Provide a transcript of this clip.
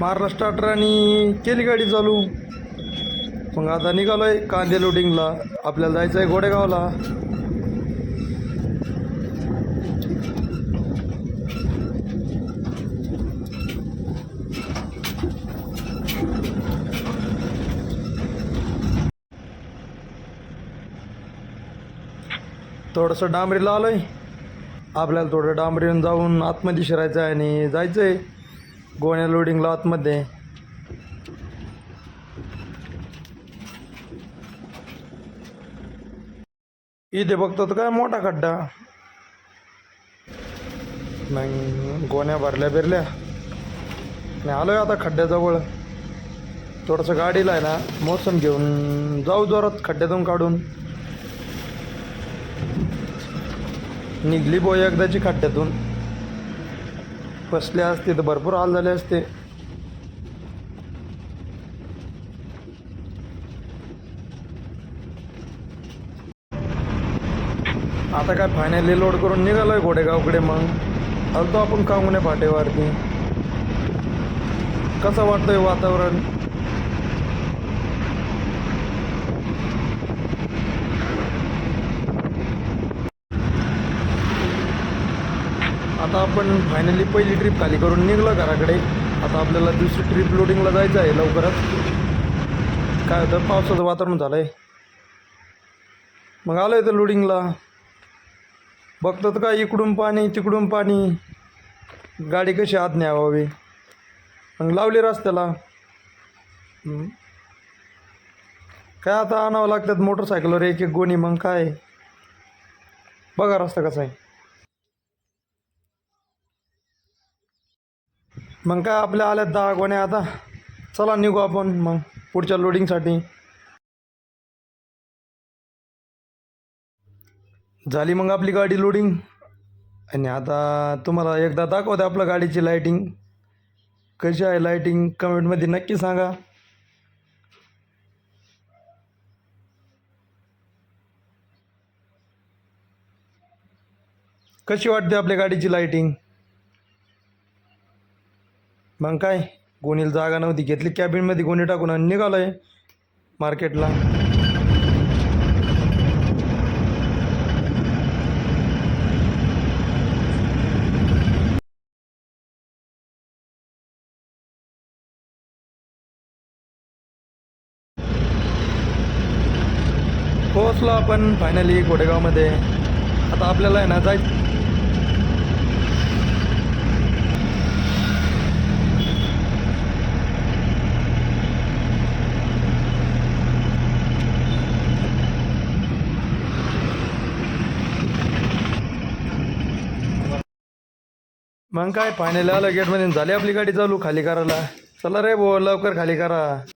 मारला स्टार्टर आणि केली गाडी चालू. मग आता निघालो आहे कांदे लोडिंगला आपल्याला जायचं आहे गोडेगावला. थोडंसं डांबरीला आलो आहे आपल्याला थोडं डांबरीहून जाऊन आतमध्ये शिरायचं आहे आणि जायचं आहे गोण्या लोडिंगला आतमध्ये. इथे बघतो तर काय मोठा खड्डा? मग गोण्या भरल्या बिरल्या. आणि आलोय आता खड्ड्याजवळ. थोडंसं गाडीला आहे ना मोसम घेऊन जाऊ जोरात खड्ड्यातून काढून. निघली बोय एकदाची खड्ड्यातून. फसले असते तर भरपूर हाल झाले असते. आता काय फायनली लोड करून निघालोय घोडेगावकडे मग. आलतो आपण कांगुणे फाटेवरती. कसं वाटतंय वातावरण? आता आपण फायनली पहिली ट्रिप खाली करून निघलो घराकडे. आता आपल्याला दुसरी ट्रिप लोडिंगला जायचं आहे लवकरच. काय होतं? पावसाचं वातावरण झालं आहे मग आलं आहे तर लोडिंगला बघतात का काय इकडून पाणी तिकडून पाणी? गाडी कशी आत न्यावावी? मग लावली रस्त्याला. काय आता आणावं लागतात? मोटरसायकलवर एक एक गोणी मग काय? बघा रस्ता कसा आहे. मग काय आपल्या आल्यात दहा कोण्या आता. चला निघू आपण मग पुढच्या लोडिंगसाठी झाली मग आपली गाडी लोडिंग आणि आता तुम्हाला एकदा दाखवते आपल्या गाडीची लाईटिंग कशी आहे लाईटिंग कमेंटमध्ये नक्की सांगा. कशी वाटते आपल्या गाडीची लाईटिंग मग काय? गोणीला जागा नव्हती घेतली. कॅबिनमध्ये गोणी टाकून आणि निघालो आहे मार्केटला पोहोचलो आपण फायनली गोडेगावमध्ये आता आपल्याला आहे ना जायचं मग काय फायनल आलं गेटमध्ये म्हणजे झाली आपली गाडी चालू खाली करायला. चला रे भाऊ लवकर खाली करा.